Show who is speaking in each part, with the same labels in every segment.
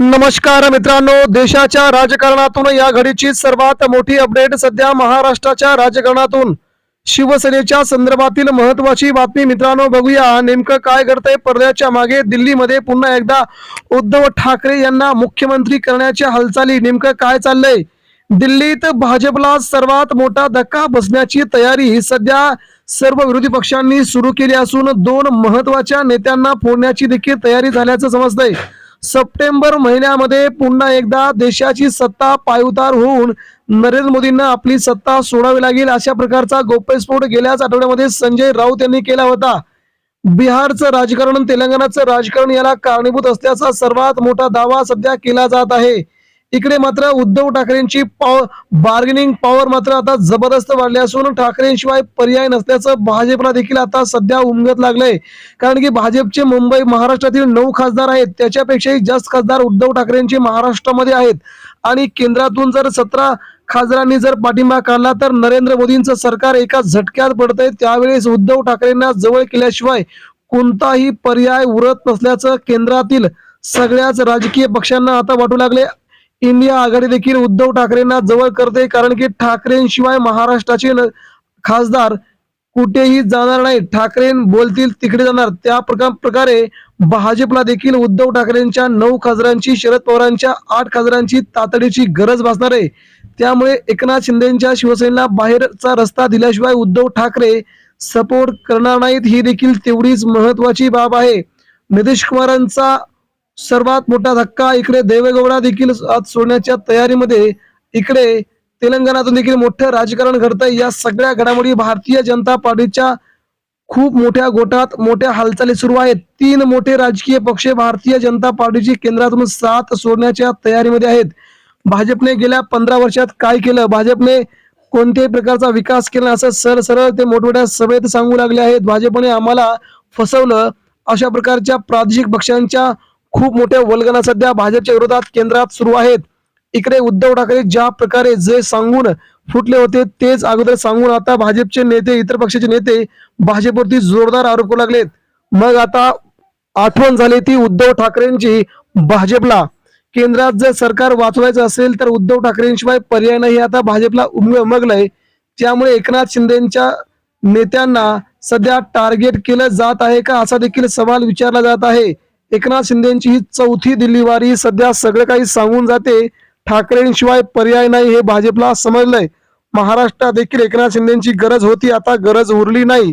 Speaker 1: नमस्कार मित्रांनो देशाच्या राजकारणातून या घडीची सर्वात मोठी अपडेट सध्या महाराष्ट्राच्या राजकारणातून. शिवसेनेच्या संदर्भातील महत्वाची बातमी मित्रांनो बघूया. नेमकं काय घडतंय? पडद्याच्या मागे दिल्लीमध्ये पुन्हा एकदा उद्धव ठाकरे यांना मुख्यमंत्री करण्याच्या हालचाली. नेमकं काय चाललंय? दिल्लीत भाजपला सर्वात मोठा धक्का बसण्याची तयारी सध्या सर्व विरोधी पक्षांनी सुरू केली असून दोन महत्त्वाच्या नेत्यांना फोडण्याची देखील तयारी झाल्याचं समजतंय. सप्टेंबर महिन्यामध्ये पुन्हा एकदा देशाची सत्ता पायउतार होऊन नरेंद्र मोदींना आपली सत्ता सोडावी लागेल अशा प्रकारचा गोप्यस्फोट गेल्याच आठवड्यामध्ये संजय राऊत यांनी केला होता. बिहारचं राजकारण तेलंगणाचं राजकारण याला कारणीभूत असल्याचा सर्वात मोठा दावा सध्या केला जात आहे. इकडे मात्र उद्धव ठाकरेंची पॉवर बार्गेनिंग पॉवर मात्र आता जबरदस्त वाढली असून ठाकरेंशिवाय पर्याय नसल्याचं भाजपला देखील आता सध्या उमगत लागलंय. कारण की भाजपचे मुंबई महाराष्ट्रातील नऊ खासदार आहेत त्याच्यापेक्षाही जास्त खासदार उद्धव ठाकरेंचे महाराष्ट्रामध्ये आहेत. आणि केंद्रातून जर सतरा खासदारांनी जर पाठिंबा काढला तर नरेंद्र मोदींचं सरकार एका झटक्यात पडतंय. त्यावेळेस उद्धव ठाकरेंना जवळ केल्याशिवाय कोणताही पर्याय उरत नसल्याचं केंद्रातील सगळ्याच राजकीय पक्षांना आता वाटू लागले इंडिया आघाडी देखील उद्धव ठाकरेंना जवळ करते कारण की ठाकरेंशिवाय महाराष्ट्राचे न- खासदार कुठेही जाणार नाही ठाकरे बोलतील तिकडे जाणार. त्या प्रका- प्रकारे भाजपला देखील उद्धव ठाकरेंच्या नऊ खासदारांची शरद पवारांच्या आठ खासदारांची तातडीची गरज भासणार आहे. त्यामुळे एकनाथ शिंदेच्या शिवसेनेला बाहेरचा रस्ता दिल्याशिवाय उद्धव ठाकरे सपोर्ट करणार नाहीत. ही देखील तेवढीच महत्वाची बाब आहे. नितीश कुमारांचा सर्वात मोठा धक्का इकडे देवेगौडा देखील आज सोडण्याच्या तयारीमध्ये. इकडे तेलंगणातून देखील मोठं राजकारण घडतंय. या सगळ्या घडामोडी भारतीय जनता पार्टीच्या खूप मोठ्या गोटात मोठ्या हालचाली सुरू आहेत. तीन मोठे राजकीय पक्ष भारतीय जनता पार्टीची केंद्रातून साथ सोडण्याच्या तयारीमध्ये आहेत. भाजपने गेल्या पंधरा वर्षात काय केलं? भाजपने कोणत्याही प्रकारचा विकास केला असं सर सरळ ते मोठमोठ्या सभेत सांगू लागले आहेत. भाजपने आम्हाला फसवलं. अशा प्रकारच्या प्रादेशिक पक्षांच्या खूप मोठ्या वल्गना सध्या भाजपच्या विरोधात केंद्रात सुरू आहेत. इकडे उद्धव ठाकरे ज्या प्रकारे जे सांगून फुटले होते तेच अगोदर सांगून आता भाजपचे नेते इतर पक्षाचे नेते भाजपवरती जोरदार आरोप करू लागलेत. मग आता आठवण झाली ती उद्धव ठाकरेंची भाजपला. केंद्रात जर सरकार वाचवायचं असेल तर उद्धव ठाकरेंशिवाय पर्याय नाही. आता भाजपला उमग उमगलंय त्यामुळे एकनाथ शिंदेच्या नेत्यांना सध्या टार्गेट केलं जात आहे का? असा देखील सवाल विचारला जात आहे. एकनाथ शिंदेची ही चौथी दिल्लीवारी. सध्या सगळं काही सांगून जाते. ठाकरेंशिवाय पर्याय नाही हे भाजपला समजलंय. महाराष्ट्रात देखील एकनाथ शिंदेची गरज होती. आता गरज उरली नाही.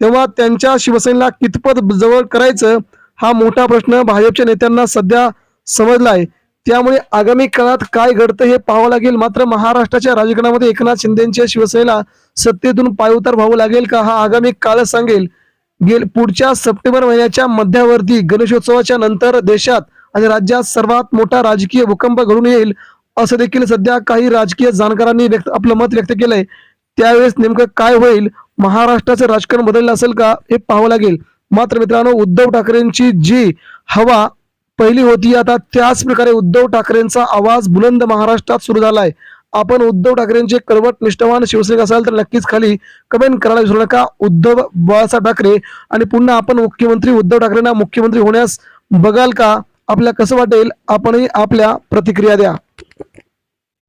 Speaker 1: तेव्हा त्यांच्या शिवसेनेला कितपत जवळ करायचं हा मोठा प्रश्न भाजपच्या नेत्यांना सध्या समजलाय. त्यामुळे आगामी काळात काय घडतं हे पाहावं लागेल. मात्र महाराष्ट्राच्या राजकारणामध्ये एकनाथ शिंदेच्या शिवसेनेला सत्तेतून पायउतार व्हावं लागेल का हा आगामी काळ सांगेल. गेल पुढच्या सप्टेंबर महिन्याच्या मध्यावरती गणेशोत्सवाच्या नंतर देशात आणि राज्यात सर्वात मोठा राजकीय भूकंप घडून येईल असं देखील सध्या काही राजकीय जाणकारांनी व्यक्त आपलं मत व्यक्त केलंय. त्यावेळेस नेमकं काय होईल? महाराष्ट्राचं राजकारण बदललं असेल का? हे पाहावं लागेल. मात्र मित्रांनो उद्धव ठाकरेंची जी हवा पहिली होती आता त्याच प्रकारे उद्धव ठाकरेंचा आवाज बुलंद महाराष्ट्रात सुरू झालाय. आपण उद्धव ठाकरेंचे कडवट निष्ठावान शिवसैनिक असाल तर नक्कीच खाली कमेंट करायला विसरू नका. उद्धव बाळासाहेब ठाकरे आणि पुन्हा आपण मुख्यमंत्री उद्धव ठाकरेंना मुख्यमंत्री होण्यास बघाल का? आपल्याला कसं वाटेल? आपणही आपल्या प्रतिक्रिया द्या.